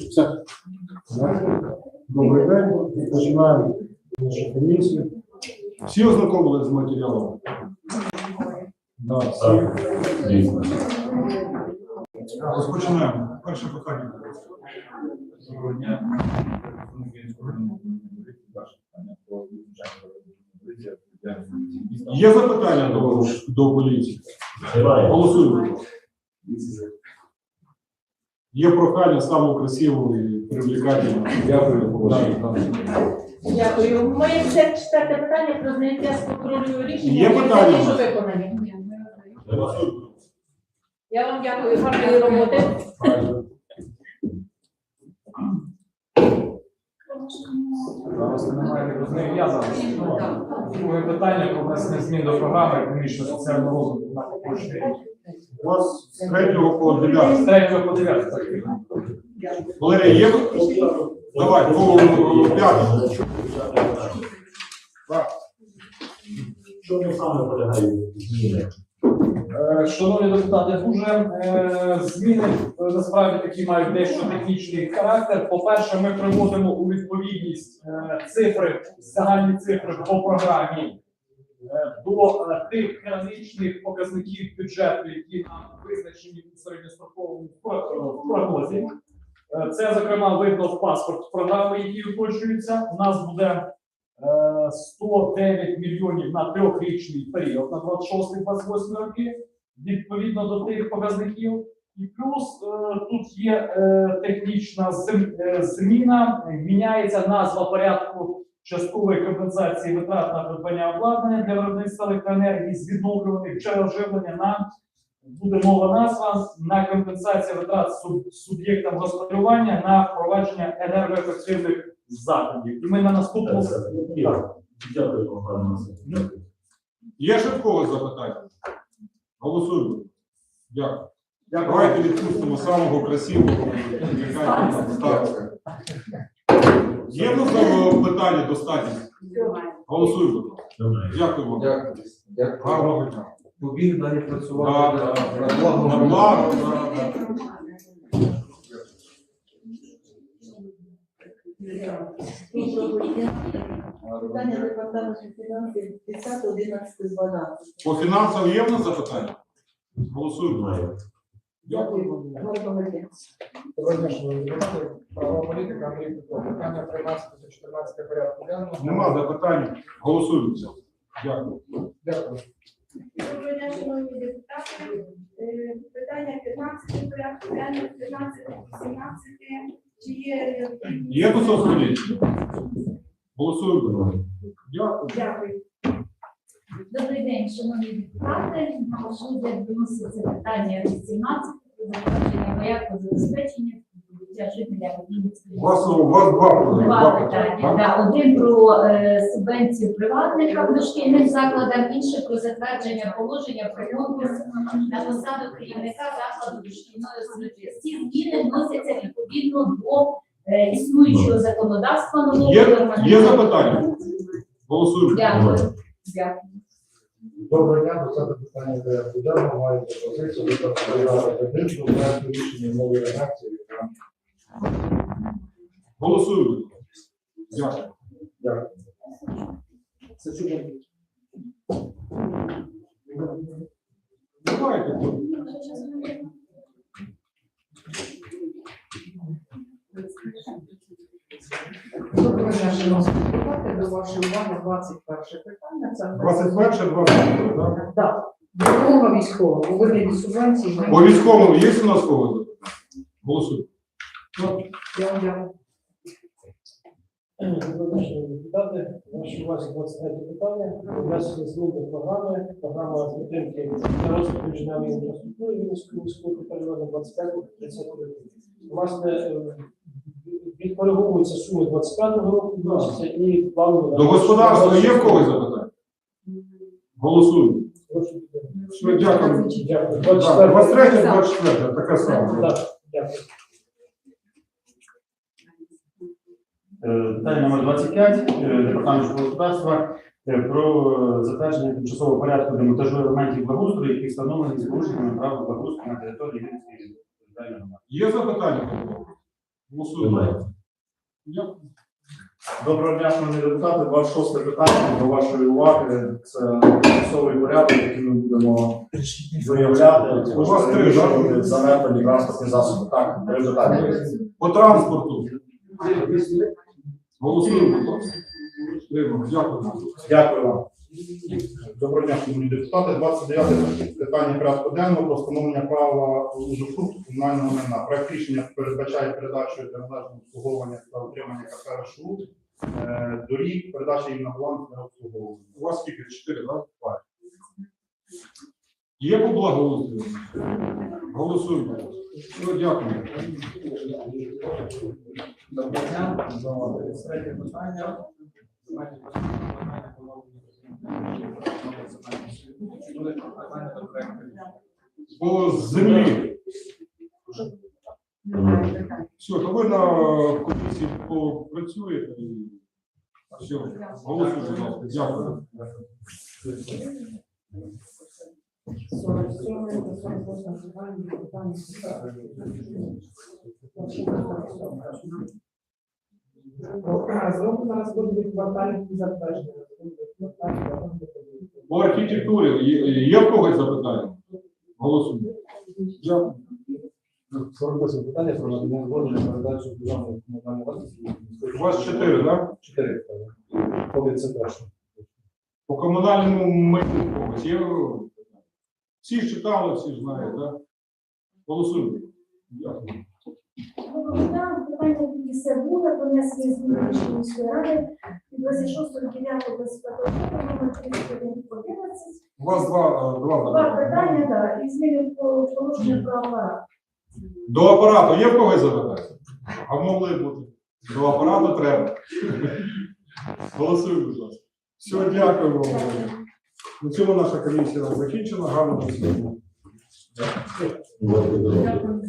Все. Добрий день. Починаємо нашу комісію. Всі ознакомились з матеріалом? Да, всі. Розпочинаємо. Перше питання. Доброго дня. Є запитання до, до поліції? Голосуємо. Є прохання саму красиву і привлекательну. Дякую. Да, да. Дякую. Моє 54 питання про зняття з контролю рішення. Є питання? Виконані. Я вам дякую. Гарної роботи. Зараз немає різних я зараз. Друге питання про внесення змін до програми економічного соціального розвитку на поточний рік. У вас з 3 по 9. З 3 по 9. так. Валерія, є? Давай, по 5. Що ми саме полягає? Е, Шановні депутати, дуже е, зміни е, насправді такі мають дещо технічний характер. По-перше, ми приводимо у відповідність е, цифри, загальні цифри по програмі до е, тих граничних показників бюджету, які нам визначені у середньостроковому про- е, прогнозі. Е, Це, зокрема, видно в паспорт програми, які уточнюються. У нас буде е, 109 мільйонів на трьохрічний період на 26-28 роки, відповідно до тих показників. І плюс е, тут є е, технічна е, зміна, міняється назва порядку часткової компенсації витрат на придбання обладнання для виробництва електроенергії з відновлюваних джерел живлення на буде мова назва на компенсацію витрат суб- суб'єктам господарювання на впровадження енергоефективних заходів. І ми на наступному Дякую, пане Василь. Є ще в когось запитання? Голосуємо. Дякую. Давайте відпустимо самого красивого. Є в нас питання достатньо? Голосуємо. Дякую. Дякую. Гарного дня. Побіг далі працювати на- на благо На. Питання департаменту фінансів 10, 11, 12. По фінансам є в нас запитання? Голосуємо. Дякую. Дня. Доброго дня, шановні депутати. Правова політика, Андрій Петров. Питання 13 та 14 порядку денного. Нема запитань. Голосуємо. Дякую. Дякую. Доброго дня, шановні депутати. Е, Питання 15 порядку денного, 15, 18. Чи є необхідність? Є тут соцполітики? Голосуємо. Дякую. Дякую. Добрий день, шановні депутати. На ваш розгляд виноситься питання 18 про затвердження порядку забезпечення життя жителя Вінницької. У вас, у вас два, питання. Да, один про е, субвенцію приватникам дошкільним закладам, інше про затвердження положення про конкурс на посаду керівника закладу дошкільної освіти. Всі зміни вносяться відповідно до е, існуючого законодавства нового. Є, нормативного- є запитання? Голосуємо. Дякую. Дякую. Доброго дня, до себе питання порядку денного. Маю пропозицію виконати ведучу проекту рішення нової редакції. Голосуємо. Дякую. Дякую. Це чудово. Давайте. Доброго дня, шановні депутати. До вашої уваги 21 питання. Це 21 22 так? Так. Допомога у вигляді субвенції. По військовому є у нас когось? Голосуємо. Я вам дякую. Шановні депутати, вашій увазі 23 питання. Внесення змін до програми, програма підтримки та розвитку інженерної інфраструктури Вінницької міської періоду 25 30 років. Власне, відкориговуються суми 25-го року, вносяться і планові. До господарства є в когось запитання? Голосуємо. Все, Дякую. Дякую. 24 23 24 така сама. Так, дякую. Е, Питання номер 25 е, департамент житлового господарства е, про е, затвердження тимчасового порядку демонтажу елементів благоустрою, які встановлені з порушеннями прав благоустрою на території Вінницької територіальної громади. Є запитання? Голосуємо. Немає. Доброго дня, шановні депутати. 26 питання до вашої уваги. Це тимчасовий порядок, який ми будемо заявляти. У вас три, так? занепані транспортні засоби. Так, три питання. По транспорту. Голосуємо, будь ласка. Підтримуємо. Дякую. Дякую вам. Доброго дня, шановні депутати. 29 питання порядку денного про встановлення права узурпу комунального майна. Проект рішення передбачає передачу для належного обслуговування та утримання КП РШУ е, доріг, передача їм на баланс для обслуговування. У вас скільки? Чотири, так? Є по? Голосуємо. Все, дякую. Доброго дня. Третє питання. Питання Буде питання до проекту. По землі. Немає питань. Все, то ви на комісії попрацюєте і все. Голосуємо, будь ласка. Дякую. 47 до 48 питання, питання. Знову зараз буде квартальні затвердження. По архітектурі є, є в когось запитання? Голосуємо. Дякую. 48 питання про надання згоди на передачу державного комунального власності. У вас чотири, так? Чотири питання. Це перше. По комунальному майну когось є? Всі ж читали, всі ж знають, так? Голосуємо. Дякую. Доброго дня, питання комісія була, внесення змін до міської ради від 26.09.25 року, номер 3111. У вас два, е, два Два питання, да, і зміни по положенню про апарат. До апарату є в когось запитання? А могли бути. До апарату треба. Голосуємо, будь ласка. Все, дякую вам. На цьому наша комісія закінчена. Гарно. Дякую. Дякую.